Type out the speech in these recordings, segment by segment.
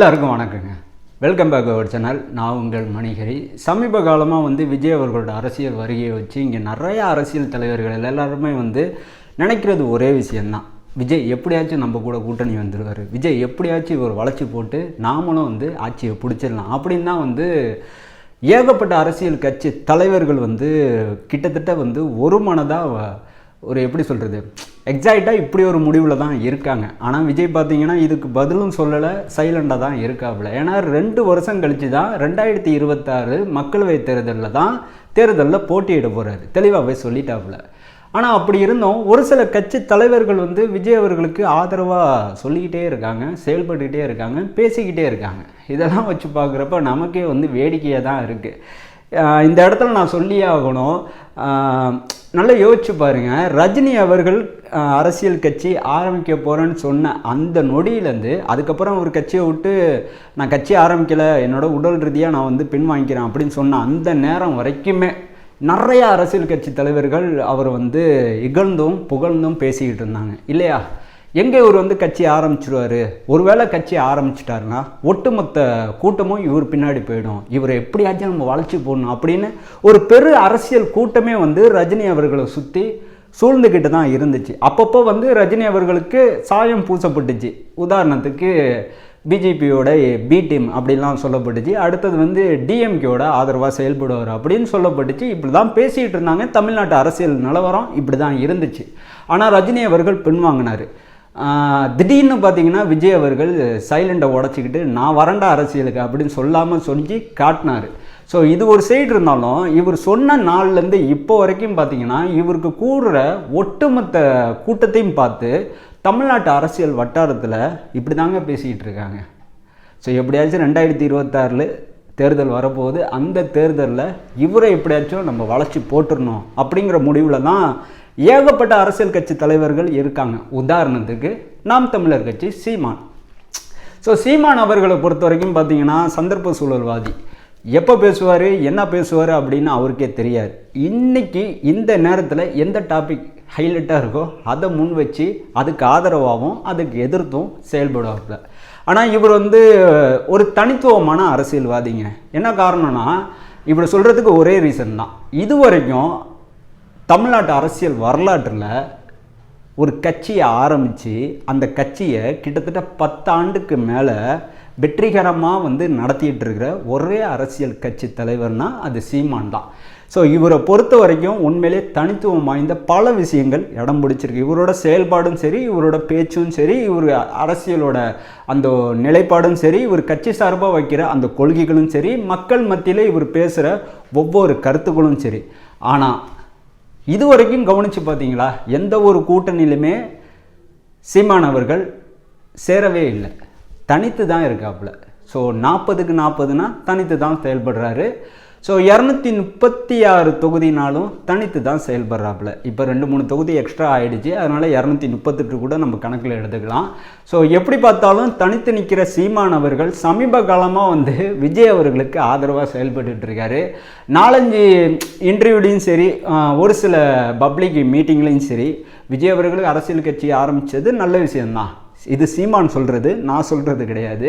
எல்லாருக்கும் வணக்கங்க. Welcome back our channel நான் உங்கள் மணிகரி. சமீப காலமாக வந்து விஜய் அவர்களோட அரசியல் வருகையை வச்சு இங்கே நிறைய அரசியல் தலைவர்கள் எல்லாருமே வந்து நினைக்கிறது ஒரே விஷயந்தான் விஜய் எப்படியாச்சும் நம்ம கூட கூட்டணி வந்துடுவார் விஜய் எப்படியாச்சும் இவர் வளர்ச்சி போட்டு நாமளும் வந்து ஆட்சியை பிடிச்சிடலாம் அப்படின்னா வந்து ஏகப்பட்ட அரசியல் கட்சி தலைவர்கள் வந்து கிட்டத்தட்ட வந்து ஒரு மனதாக ஒரு எப்படி சொல்கிறது எக்ஸாக்டாக இப்படி ஒரு முடிவில் தான் இருக்காங்க. ஆனால் விஜய் பார்த்தீங்கன்னா இதுக்கு பதிலும் சொல்லலை சைலண்டாக தான் இருக்காப்புல. ஏன்னா ரெண்டு வருஷம் கழித்து தான் ரெண்டாயிரத்தி இருபத்தாறு மக்களவை தேர்தலில் தான் தேர்தலில் போட்டியிட போகிறாரு தெளிவாகவே சொல்லிட்டாப்புல. ஆனால் அப்படி இருந்தும் ஒரு சில கட்சி தலைவர்கள் வந்து விஜய் அவர்களுக்கு ஆதரவாக சொல்லிக்கிட்டே இருக்காங்க செயல்பட்டுக்கிட்டே இருக்காங்க பேசிக்கிட்டே இருக்காங்க. இதெல்லாம் வச்சு பார்க்குறப்ப நமக்கே வந்து வேடிக்கையாக தான் இருக்குது இந்த இடத்துல நான் சொல்லியே ஆகணும். நல்லா யோசிச்சு பாருங்கள் ரஜினி அவர்கள் அரசியல் கட்சி ஆரம்பிக்க போகிறேன்னு சொன்ன அந்த நொடியிலேருந்து அதுக்கப்புறம் ஒரு கட்சியை விட்டு நான் கட்சி ஆரம்பிக்கலை என்னோட உடல் ரீதியாக நான் வந்து பின் வாங்கிக்கிறேன் அப்படின்னு சொன்ன அந்த நேரம் வரைக்குமே நிறைய அரசியல் கட்சி தலைவர்கள் அவர் வந்து இகழ்ந்தும் புகழ்ந்தும் பேசிக்கிட்டு இருந்தாங்க. இல்லையா? எங்கே இவர் வந்து கட்சி ஆரம்பிச்சிருவார்? ஒருவேளை கட்சி ஆரம்பிச்சிட்டாருன்னா ஒட்டுமொத்த கூட்டமும் இவர் பின்னாடி போயிடும். இவரை எப்படியாச்சும் நம்ம வளர்ச்சி போடணும் அப்படின்னு ஒரு பெரு அரசியல் கூட்டமே வந்து ரஜினி அவர்களை சுற்றி சூழ்ந்துக்கிட்டு தான் இருந்துச்சு. அப்பப்போ வந்து ரஜினி அவர்களுக்கு சாயம் பூசப்பட்டுச்சு. உதாரணத்துக்கு பிஜேபியோட பி டீம் அப்படிலாம் சொல்லப்பட்டுச்சு. அடுத்தது வந்து டிஎம்கேவோட ஆதரவாக செயல்படுவார் அப்படின்னு சொல்லப்பட்டுச்சு. இப்படி தான் பேசிகிட்டு இருந்தாங்க. தமிழ்நாட்டு அரசியல் நிலவரம் இப்படி தான் இருந்துச்சு. ஆனால் ரஜினி அவர்கள் பின்வாங்கினார். திடீர்னு பார்த்தீங்கன்னா விஜய் அவர்கள் சைலண்டை உடச்சிக்கிட்டு நான் வறண்ட அரசியலுக்கு அப்படின்னு சொல்லாமல் சொல்லி காட்டினார். ஸோ இது ஒரு சைடு இருந்தாலும் இவர் சொன்ன நாள்லேருந்து இப்போ வரைக்கும் பார்த்தீங்கன்னா இவருக்கு கூடுற ஒட்டுமொத்த கூட்டத்தையும் பார்த்து தமிழ்நாட்டு அரசியல் வட்டாரத்தில் இப்படி தாங்க பேசிக்கிட்டு இருக்காங்க. ஸோ எப்படியாச்சும் ரெண்டாயிரத்தி இருபத்தாறில் தேர்தல் வரப்போகுது. அந்த தேர்தலில் இவரை எப்படியாச்சும் நம்ம வளர்ச்சி போட்டுடணும் அப்படிங்கிற முடிவில் தான் ஏகப்பட்ட அரசியல் கட்சி தலைவர்கள் இருக்காங்க. உதாரணத்துக்கு நாம் தமிழர் கட்சி சீமான். ஸோ சீமான் அவர்களை பொறுத்த வரைக்கும் பார்த்தீங்கன்னா சந்தர்ப்ப சூழல்வாதி. எப்போ பேசுவார் என்ன பேசுவார் அப்படின்னு அவருக்கே தெரியாது. இன்றைக்கி இந்த நேரத்தில் எந்த டாபிக் ஹைலைட்டாக இருக்கோ அதை முன் வச்சு அதுக்கு ஆதரவாகவும் அதுக்கு எதிர்த்தும் செயல்படுவாப்புல. ஆனால் இவர் வந்து ஒரு தனித்துவமான அரசியல்வாதிங்க. என்ன காரணம்னா இவர் சொல்கிறதுக்கு ஒரே ரீசன் தான். இது வரைக்கும் தமிழ்நாட்டு அரசியல் வரலாற்றில் ஒரு கட்சியை ஆரம்பித்து அந்த கட்சியை கிட்டத்தட்ட பத்தாண்டுக்கு மேலே வெற்றிகரமாக வந்து நடத்திட்டு இருக்கிற ஒரே அரசியல் கட்சி தலைவர்னால் அது சீமான் தான். ஸோ இவரை பொறுத்த வரைக்கும் உண்மையிலே தனித்துவம் வாய்ந்த பல விஷயங்கள் இடம் பிடிச்சிருக்கு. இவரோட செயல்பாடும் சரி இவரோட பேச்சும் சரி இவர் அரசியலோட அந்த நிலைப்பாடும் சரி இவர் கட்சி சார்பாக வைக்கிற அந்த கொள்கைகளும் சரி மக்கள் மத்தியில் இவர் பேசுகிற ஒவ்வொரு கருத்துக்களும் சரி. ஆனால் இது வரைக்கும் கவனித்து பார்த்தீங்களா? எந்த ஒரு கூட்டணியிலுமே சீமான் அவர்கள் சேரவே இல்லை. தனித்து தான் இருக்காப்புல. ஸோ நாற்பதுக்கு நாற்பதுனா தனித்து தான் செயல்படுறாரு. ஸோ இரநூத்தி முப்பத்தி ஆறு தொகுதினாலும் தனித்து தான் செயல்படுறாப்புல. இப்போ ரெண்டு மூணு தொகுதி எக்ஸ்ட்ரா ஆகிடுச்சு அதனால் இரநூத்தி முப்பத்தெட்டு கூட நம்ம கணக்கில் எடுத்துக்கலாம். ஸோ எப்படி பார்த்தாலும் தனித்து நிற்கிற சீமான் அவர்கள் சமீப காலமாக வந்து விஜய் அவர்களுக்கு ஆதரவாக செயல்பட்டு இருக்காரு. நாலஞ்சு இன்டர்வியூலையும் சரி ஒரு சில பப்ளிக் மீட்டிங்லேயும் சரி விஜய் அவர்கள் அரசியல் கட்சி ஆரம்பித்தது நல்ல விஷயம்தான். இது சீமான் சொல்கிறது நான் சொல்கிறது கிடையாது.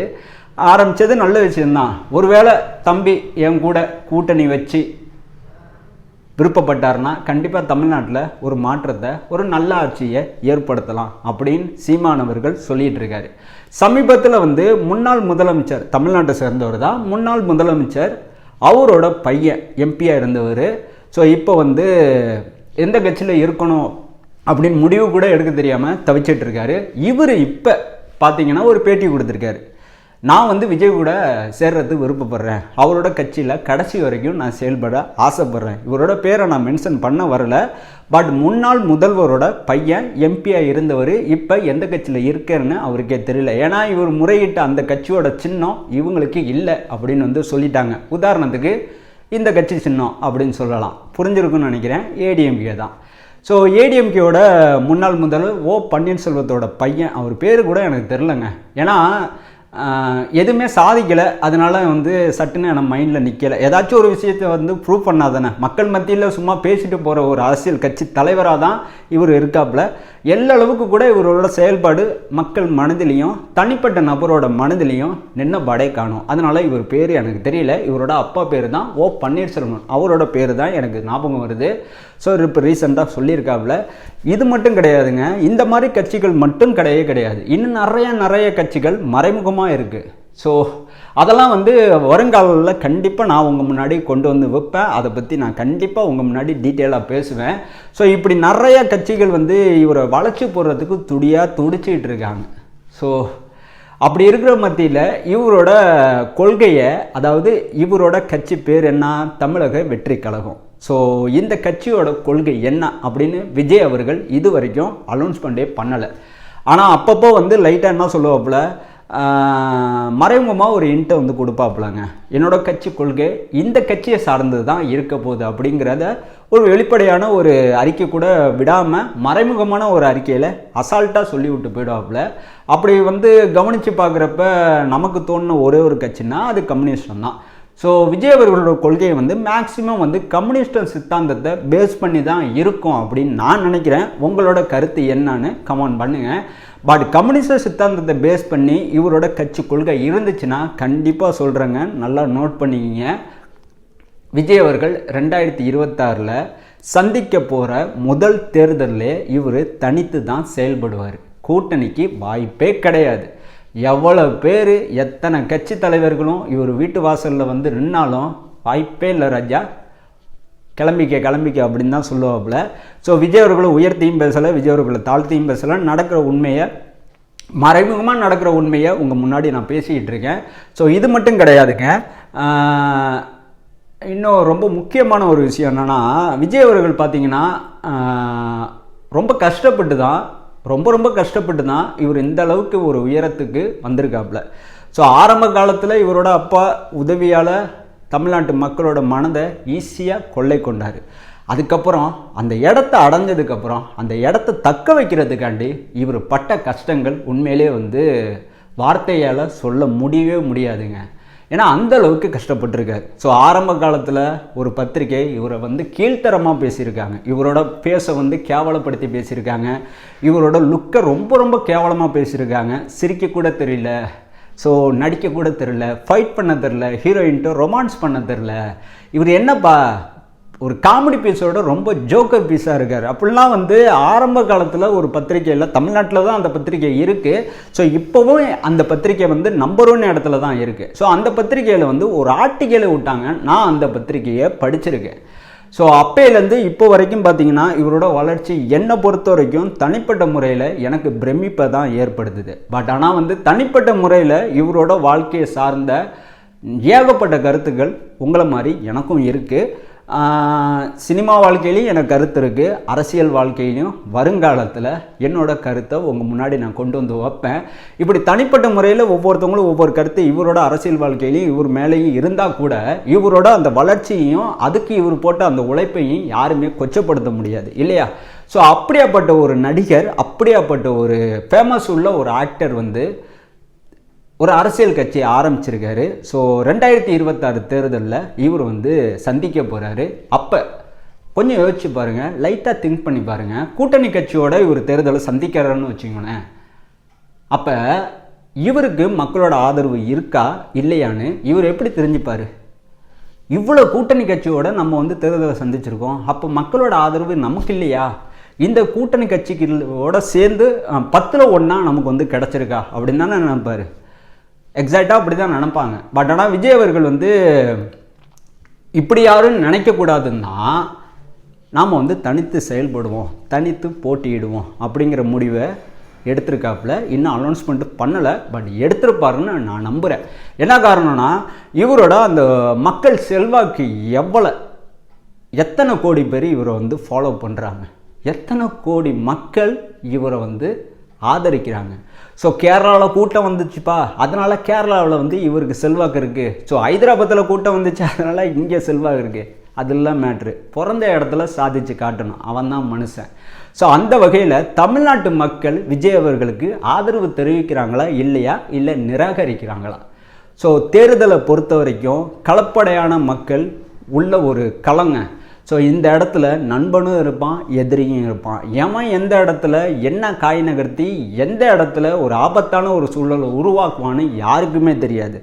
ஆரம்பித்தது நல்ல விஷயம்தான். ஒருவேளை தம்பி என் கூட கூட்டணி வச்சு விருப்பப்பட்டார்னா கண்டிப்பாக தமிழ்நாட்டில் ஒரு மாற்றத்தை ஒரு நல்ல ஆட்சியை ஏற்படுத்தலாம் அப்படின்னு சீமானவர்கள் சொல்லிகிட்டு இருக்காரு. சமீபத்தில் வந்து முன்னாள் முதலமைச்சர் தமிழ்நாட்டை சேர்ந்தவர் தான். முன்னாள் முதலமைச்சர் அவரோட பையன் எம்பியாக இருந்தவர். ஸோ இப்போ வந்து எந்த கட்சியில் இருக்கணும் அப்படின்னு முடிவு கூட எடுக்க தெரியாமல் தவிச்சிட்ருக்காரு இவர் இப்போ பார்த்தீங்கன்னா ஒரு பேட்டி கொடுத்துருக்காரு. நான் வந்து விஜய் கூட சேர்றதுக்கு விருப்பப்படுறேன். அவரோட கட்சியில் கடைசி வரைக்கும் நான் செயல்பட ஆசைப்படுறேன். இவரோட பேரை நான் மென்ஷன் பண்ண வரல. பட் முன்னாள் முதல்வரோட பையன் எம்பியாக இருந்தவர் இப்போ எந்த கட்சியில் இருக்காருன்னு அவருக்கே தெரியல. ஏன்னா இவர் முறையிட்ட அந்த கட்சியோட சின்னம் இவங்களுக்கு இல்லை அப்படின்னு வந்து சொல்லிட்டாங்க. உதாரணத்துக்கு இந்த கட்சி சின்னம் அப்படின்னு சொல்லலாம். புரிஞ்சிருக்குன்னு நினைக்கிறேன். ஏடிஎம்கே தான். ஸோ ஏடிஎம்கேவோட முன்னாள் முதல்வர் ஓ பன்னீர்செல்வத்தோட பையன் அவர் பேர் கூட எனக்கு தெரிலங்க ஏன்னா எதுவுமே சாதிக்கலை. அதனால் வந்து சட்டுன்னு நம்ம மைண்டில் நிற்கலை ஏதாச்சும் ஒரு விஷயத்தை வந்து ப்ரூவ் பண்ணாதானே? மக்கள் மத்தியில் சும்மா பேசிட்டு போகிற ஒரு அரசியல் கட்சி தலைவராக தான் இவர் இருக்காப்புல. எல்லா அளவுக்கு கூட இவரோட செயல்பாடு மக்கள் மனதிலையும் தனிப்பட்ட நபரோட மனதிலையும் நின்ன படை காணும். அதனால் இவர் பேர் எனக்கு தெரியல. இவரோட அப்பா பேர் தான் ஓ பன்னீர்செல்வம். அவரோட பேர் தான் எனக்கு ஞாபகம் வருது. ஸோ இப்போ ரீசெண்டாக சொல்லியிருக்காப்புல. இது மட்டும் கிடையாதுங்க. இந்த மாதிரி கட்சிகள் மட்டும் கிடையவே கிடையாது. இன்னும் நிறைய நிறைய கட்சிகள் மறைமுகமாக இருக்குது ஸோ அதெல்லாம் வந்து வருங்காலில் கண்டிப்பாக நான் உங்கள் முன்னாடி கொண்டு வந்து வைப்பேன். அதை பற்றி நான் கண்டிப்பாக உங்கள் முன்னாடி டீட்டெயிலாக பேசுவேன். ஸோ இப்படி நிறைய கட்சிகள் வந்து இவரை வளர்ச்சி போடுறதுக்கு துடியாக துடிச்சிக்கிட்டு இருக்காங்க. ஸோ அப்படி இருக்கிற மத்தியில் இவரோட கொள்கையை அதாவது இவரோட கட்சி பேர் என்ன? தமிழக வெற்றி கழகம். ஸோ இந்த கட்சியோட கொள்கை என்ன? அப்படின்னு விஜய் அவர்கள் இது வரைக்கும் அனௌன்ஸ்மெண்ட்டே பண்ணலை. ஆனால் அப்பப்போ வந்து லைட்டாக என்ன சொல்லுவாப்புல? மறைமுகமாக ஒரு இன்ட்டை வந்து கொடுப்பாப்புலங்க. என்னோடய கட்சி கொள்கை இந்த கட்சியை சார்ந்தது தான் இருக்க போகுது அப்படிங்கிறத ஒரு வெளிப்படையான ஒரு அறிக்கை கூட விடாமல் மறைமுகமான ஒரு அறிக்கையில் அசால்ட்டாக சொல்லி விட்டு போயிடுவாப்புல. அப்படி வந்து கவனித்து பார்க்குறப்ப நமக்கு தோணுன ஒரே ஒரு கட்சின்னா அது கம்யூனிஸ்டம் தான். ஸோ விஜய் அவர்களோட கொள்கையை வந்து மேக்சிமம் வந்து கம்யூனிஸ்ட் சித்தாந்தத்தை பேஸ் பண்ணி தான் இருக்கும் அப்படின்னு நான் நினைக்கிறேன். உங்களோட கருத்து என்னன்னு கமெண்ட் பண்ணுங்கள் பட் கம்யூனிஸ்ட் சித்தாந்தத்தை பேஸ் பண்ணி இவரோட கட்சி கொள்கை இருந்துச்சுன்னா கண்டிப்பாக சொல்கிறேங்க நல்லா நோட் பண்ணிக்கிங்க. விஜய் அவர்கள் ரெண்டாயிரத்தி இருபத்தாறில் சந்திக்க போகிற முதல் தேர்தலில் இவர் தனித்து தான் செயல்படுவார். கூட்டணிக்கு வாய்ப்பே கிடையாது. எவ்வளோ பேர் எத்தனை கட்சி தலைவர்களும் இவர் வீட்டு வாசலில் வந்து நின்னாலும் வாய்ப்பே இல்லை ராஜா. கிளம்பிக்க கிளம்பிக்க அப்படின்னு தான் சொல்லுவாப்புல. ஸோ விஜய் அவர்களை உயர்த்தியும் பேசலை விஜய் அவர்களை தாழ்த்தியும் பேசலை. நடக்கிற உண்மையை மறைமுகமாக நடக்கிற உண்மையை உங்கள் முன்னாடி நான் பேசிக்கிட்டு இருக்கேன். ஸோ இது மட்டும் கிடையாதுங்க. இன்னும் ரொம்ப முக்கியமான ஒரு விஷயம் என்னென்னா விஜய் அவர்கள் பார்த்தீங்கன்னா ரொம்ப கஷ்டப்பட்டு தான் ரொம்ப ரொம்ப கஷ்டப்பட்டு தான் இவர் இந்த அளவுக்கு ஒரு உயரத்துக்கு வந்திருக்காப்புல. ஸோ ஆரம்ப காலத்தில் இவரோட அப்பா உதவியால் தமிழ்நாட்டு மக்களோட மனதை ஈஸியாக கொள்ளை கொண்டார். அதுக்கப்புறம் அந்த இடத்த அடைஞ்சதுக்கப்புறம் அந்த இடத்த தக்க வைக்கிறதுக்காண்டி இவர் பட்ட கஷ்டங்கள் உண்மையிலே வந்து வார்த்தையால் சொல்ல முடியவே முடியாதுங்க. ஏன்னா அந்த அளவுக்கு கஷ்டப்பட்டிருக்காரு. ஸோ ஆரம்ப காலத்தில் ஒரு பத்திரிகை இவரை வந்து கீழ்த்தரமாக பேசியிருக்காங்க. இவரோட பேச வந்து கேவலப்படுத்தி பேசியிருக்காங்க. இவரோட லுக்கை ரொம்ப ரொம்ப கேவலமாக பேசியிருக்காங்க. சிரிக்க கூட தெரியல. ஸோ நடிக்க கூட தெரில ஃபைட் பண்ண தெரில ஹீரோயின்ட்டு ரொமான்ஸ் பண்ண தெரில இவர் என்னப்பா ஒரு காமெடி பீஸோட ரொம்ப ஜோக்கர் பீஸாக இருக்கார். அப்படிலாம் வந்து ஆரம்ப காலத்தில் ஒரு பத்திரிக்கையில் தமிழ்நாட்டில் தான் அந்த பத்திரிக்கை இருக்குது ஸோ இப்போவும் அந்த பத்திரிக்கை வந்து நம்பர் ஒன் இடத்துல தான் இருக்குது ஸோ அந்த பத்திரிக்கையில் வந்து ஒரு ஆர்டிக்கலை விட்டாங்க. நான் அந்த பத்திரிக்கையை படிச்சிருக்கேன். ஸோ அப்பையிலேருந்து இப்போ வரைக்கும் பார்த்தீங்கன்னா இவரோட வளர்ச்சி என்னை பொறுத்த வரைக்கும் தனிப்பட்ட முறையில் எனக்கு பிரமிப்பை தான் ஏற்படுத்துது. பட் ஆனால் வந்து தனிப்பட்ட முறையில் இவரோட வாழ்க்கையை சார்ந்த ஏகப்பட்ட கருத்துக்கள் உங்களை மாதிரி எனக்கும் இருக்குது சினிமா வாழ்க்கையிலையும் எனக்கு கருத்து இருக்குது அரசியல் வாழ்க்கையிலையும் வருங்காலத்தில் என்னோட கருத்தை உங்கள் முன்னாடி நான் கொண்டு வந்து வைப்பேன். இப்படி தனிப்பட்ட முறையில் ஒவ்வொருத்தவங்களும் ஒவ்வொரு கருத்து இவரோட அரசியல் வாழ்க்கையிலையும் இவர் மேலேயும் இருந்தால் கூட இவரோட அந்த வளர்ச்சியையும் அதுக்கு இவர் போட்ட அந்த உழைப்பையும் யாருமே கொச்சப்படுத்த முடியாது இல்லையா? ஸோ அப்படியாப்பட்ட ஒரு நடிகர் அப்படியாப்பட்ட ஒரு ஃபேமஸ் உள்ள ஒரு ஆக்டர் வந்து ஒரு அரசியல் கட்சியை ஆரம்பிச்சிருக்காரு. ஸோ ரெண்டாயிரத்தி இருபத்தாறு தேர்தலில் இவர் வந்து சந்திக்க போகிறாரு அப்போ கொஞ்சம் யோசிச்சு பாருங்கள் லைட்டாக திங்க் பண்ணி பாருங்கள் கூட்டணி கட்சியோட இவர் தேர்தலை சந்திக்கிறாருன்னு வச்சுக்கோங்களேன். அப்போ இவருக்கு மக்களோட ஆதரவு இருக்கா? இல்லையான்னு இவர் எப்படி தெரிஞ்சுப்பார்? இவ்வளோ கூட்டணி கட்சியோட நம்ம வந்து தேர்தலை சந்திச்சிருக்கோம். அப்போ மக்களோட ஆதரவு நமக்கு இல்லையா? இந்த கூட்டணி கட்சிகளோட சேர்ந்து பத்தில் ஒன்றா நமக்கு வந்து கிடச்சிருக்கா? அப்படின்னு தானே நினைப்பாரு. எக்ஸாக்டாக அப்படி தான் நினைப்பாங்க. பட் ஆனால் விஜய் அவர்கள் வந்து இப்படி யாரும் நினைக்கக்கூடாதுன்னா நாம் வந்து தனித்து செயல்படுவோம் தனித்து போட்டியிடுவோம் அப்படிங்கிற முடிவை எடுத்திருக்காப்புல. இன்னும் அனௌன்ஸ்மெண்ட் பண்ணலை பட் எடுத்திருப்பாருன்னு நான் நம்புகிறேன் என்ன காரணம்னா இவரோட அந்த மக்கள் செல்வாக்கு எவ்வளோ எத்தனை கோடி பேர் இவரை வந்து ஃபாலோ பண்ணுறாங்க எத்தனை கோடி மக்கள் இவரை வந்து ஆதரிக்கிறாங்க. ஸோ கேரளாவில் கூட்டம் வந்துச்சுப்பா. அதனால் கேரளாவில் வந்து இவருக்கு செல்வாக்கு இருக்குது ஸோ ஹைதராபாத்தில் கூட்டம் வந்துச்சு. அதனால் இங்கே செல்வாக்கு இருக்குது அதெல்லாம் மேட்ரு பிறந்த இடத்துல சாதிச்சு காட்டணும். அவன் தான் மனுஷன். ஸோ அந்த வகையில் தமிழ்நாட்டு மக்கள் விஜய் அவர்களுக்கு ஆதரவு தெரிவிக்கிறாங்களா இல்லையா? இல்லை நிராகரிக்கிறாங்களா? ஸோ தேர்தலை பொறுத்த வரைக்கும் கலப்படையான மக்கள் உள்ள ஒரு கலங்க ஸோ இந்த இடத்துல நண்பனும் இருப்பான் எதிரியும் இருப்பான். எவன் எந்த இடத்துல என்ன காய் நகர்த்தி எந்த இடத்துல ஒரு ஆபத்தான ஒரு சூழலை உருவாக்குவான்னு யாருக்குமே தெரியாது.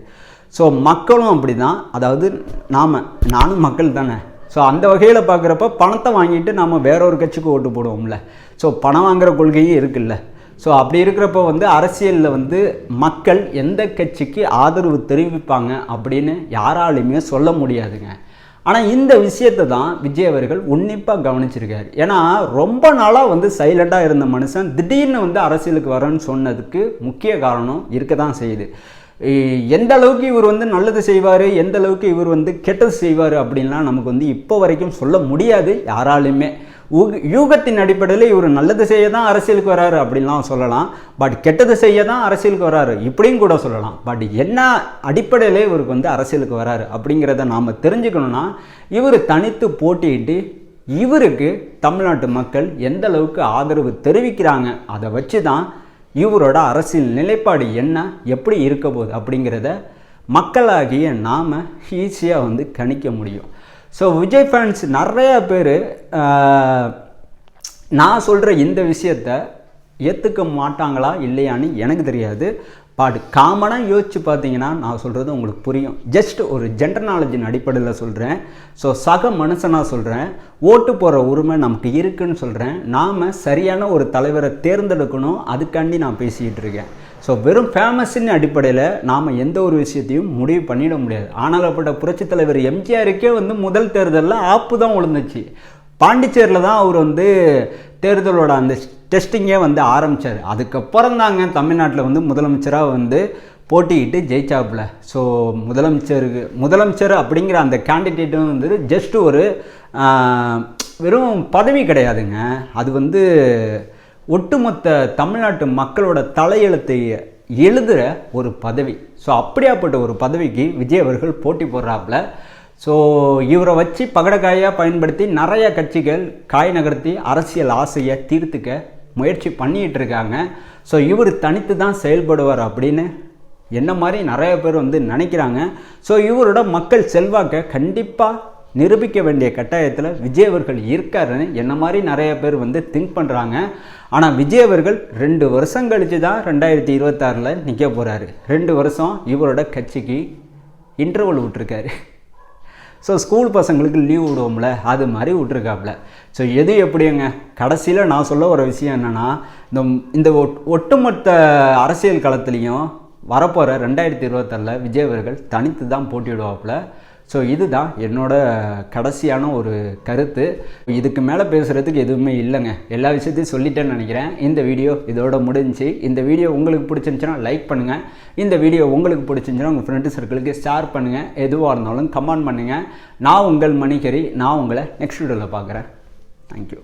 ஸோ மக்களும் அப்படி தான் அதாவது நாம் நானும் மக்கள் தானே. ஸோ அந்த வகையில் பார்க்குறப்ப பணத்தை வாங்கிட்டு நாம் வேற ஒரு கட்சிக்கு ஓட்டு போடுவோம்ல. ஸோ பணம் வாங்குற கொள்கையும் இருக்குல்ல. ஸோ அப்படி இருக்கிறப்ப வந்து அரசியலில் வந்து மக்கள் எந்த கட்சிக்கு ஆதரவு தெரிவிப்பாங்க அப்படின்னு யாராலையுமே சொல்ல முடியாதுங்க. ஆனால் இந்த விஷயத்தை தான் விஜய் அவர்கள் உன்னிப்பாக கவனிச்சிருக்காரு. ஏன்னா ரொம்ப நாளாக வந்து சைலண்ட்டாக இருந்த மனுஷன் திடீர்னு வந்து அரசியலுக்கு வரேன்னு சொன்னதுக்கு முக்கிய காரணம் இருக்க தான் செய்யுது. எந்த அளவுக்கு இவர் வந்து நல்லது செய்வார் எந்த அளவுக்கு இவர் வந்து கெட்டது செய்வார் அப்படின்லாம் நமக்கு வந்து இப்போ வரைக்கும் சொல்ல முடியாது யாராலுமே. ஊக- யூகத்தின் அடிப்படையில் இவர் நல்லது செய்ய தான் அரசியலுக்கு வராரு அப்படின்லாம் சொல்லலாம். பட் கெட்டது செய்ய தான் அரசியலுக்கு வராரு இப்படியும் கூட சொல்லலாம். பட் என்ன அடிப்படையில் இவருக்கு வந்து அரசியலுக்கு வராரு அப்படிங்கிறத நாம் தெரிஞ்சுக்கணும்னா இவர் தனித்து போட்டியிட்டு இவருக்கு தமிழ்நாட்டு மக்கள் எந்த அளவுக்கு ஆதரவு தெரிவிக்கிறாங்க அதை வச்சு தான் இவரோட அரசியல் நிலைப்பாடு என்ன? எப்படி இருக்க போகுது? அப்படிங்கிறத மக்களாகிய நாம் ஈஸியாக வந்து கணிக்க முடியும். ஸோ விஜய் ஃபேன்ஸ் நிறையா பேர் நான் சொல்கிற இந்த விஷயத்த ஏற்றுக்க மாட்டாங்களா? இல்லையான்னு எனக்கு தெரியாது. பாட்டு காமனாக யோசிச்சு பார்த்தீங்கன்னா நான் சொல்கிறது உங்களுக்கு புரியும். ஜஸ்ட் ஒரு ஜென்ரல் நாலேஜின் அடிப்படையில் சொல்கிறேன் ஸோ சக மனுஷனாக சொல்கிறேன் ஓட்டு போகிற உரிமை நமக்கு இருக்குன்னு சொல்கிறேன் நாம் சரியான ஒரு தலைவரை தேர்ந்தெடுக்கணும். அதுக்காண்டி நான் பேசிக்கிட்டு இருக்கேன். ஸோ வெறும் ஃபேமஸின் அடிப்படையில் நாம் எந்த ஒரு விஷயத்தையும் முடிவு பண்ணிட முடியாது. ஆனாலப்பட்ட புரட்சித் தலைவர் எம்ஜிஆருக்கே வந்து முதல் தேர்தலில் ஆப்பு தான் விழுந்துச்சு. பாண்டிச்சேரியில் தான் அவர் வந்து தேர்தலோட அந்த டெஸ்டிங்கே வந்து ஆரம்பித்தார் அதுக்கப்புறம் தாங்க தமிழ்நாட்டில் வந்து முதலமைச்சராக வந்து போட்டிக்கிட்டு ஜெயிச்சாப்புல. ஸோ முதலமைச்சருக்கு முதலமைச்சர் அப்படிங்கிற அந்த கேண்டிடேட்டும் வந்து ஜஸ்ட் ஒரு வெறும் பதவி கிடையாதுங்க. அது வந்து ஒட்டுமொத்த தமிழ்நாட்டு மக்களோட தலையெழுத்தை எழுதுகிற ஒரு பதவி. ஸோ அப்படியாப்பட்ட ஒரு பதவிக்கு விஜய் அவர்கள் போட்டி போடுறாப்புல. ஸோ இவரை வச்சு பகடக்காயாக பயன்படுத்தி நிறைய கட்சிகள் காய் நகர்த்தி அரசியல் ஆசையை தீர்த்துக்க முயற்சி பண்ணிகிட்டு இருக்காங்க. ஸோ இவர் தனித்து தான் செயல்படுவார் அப்படின்னு என்ன மாதிரி நிறைய பேர் வந்து நினைக்கிறாங்க. ஸோ இவரோட மக்கள் செல்வாக்கை கண்டிப்பாக நிரூபிக்க வேண்டிய கட்டாயத்தில் விஜய் அவர்கள் இருக்காருன்னு என்ன மாதிரி நிறைய பேர் வந்து திங்க் பண்ணுறாங்க ஆனால் விஜய் அவர்கள் ரெண்டு வருஷம் கழித்து தான் ரெண்டாயிரத்தி இருபத்தாறில் நிற்க போகிறாரு ரெண்டு வருஷம் இவரோட கட்சிக்கு இன்டர்வல் விட்டுருக்காரு. ஸோ ஸ்கூல் பசங்களுக்கு லீவ் விடுவோம்ல அது மாதிரி விட்ருக்காப்புல ஸோ எது எப்படிங்க? கடைசியில் நான் சொல்ல ஒரு விஷயம் என்னென்னா இந்த இந்த ஒட்- ஒட்டுமொத்த அரசியல் களத்துலேயும் வரப்போகிற ரெண்டாயிரத்தி இருபத்தாறில் விஜய் அவர்கள் தனித்து தான் போட்டியிடுவாப்புல ஸோ இதுதான் என்னோட கடைசியான ஒரு கருத்து. இதுக்கு மேலே பேசுகிறதுக்கு எதுவுமே இல்லைங்க. எல்லா விஷயத்தையும் சொல்லிட்டேன்னு நினைக்கிறேன். இந்த வீடியோ இதோட முடிஞ்சுச்சு இந்த வீடியோ உங்களுக்கு பிடிச்சிருந்துச்சுன்னா லைக் பண்ணுங்கள் இந்த வீடியோ உங்களுக்கு பிடிச்சிருந்துச்சுன்னா உங்கள் ஃப்ரெண்டு சர்க்கிளுக்கு ஷேர் பண்ணுங்கள் எதுவாக இருந்தாலும் கமெண்ட் பண்ணுங்கள் நான் உங்கள் மணிகரி. நான் உங்களை நெக்ஸ்ட் வீடியோவில் பார்க்குறேன். தேங்க்யூ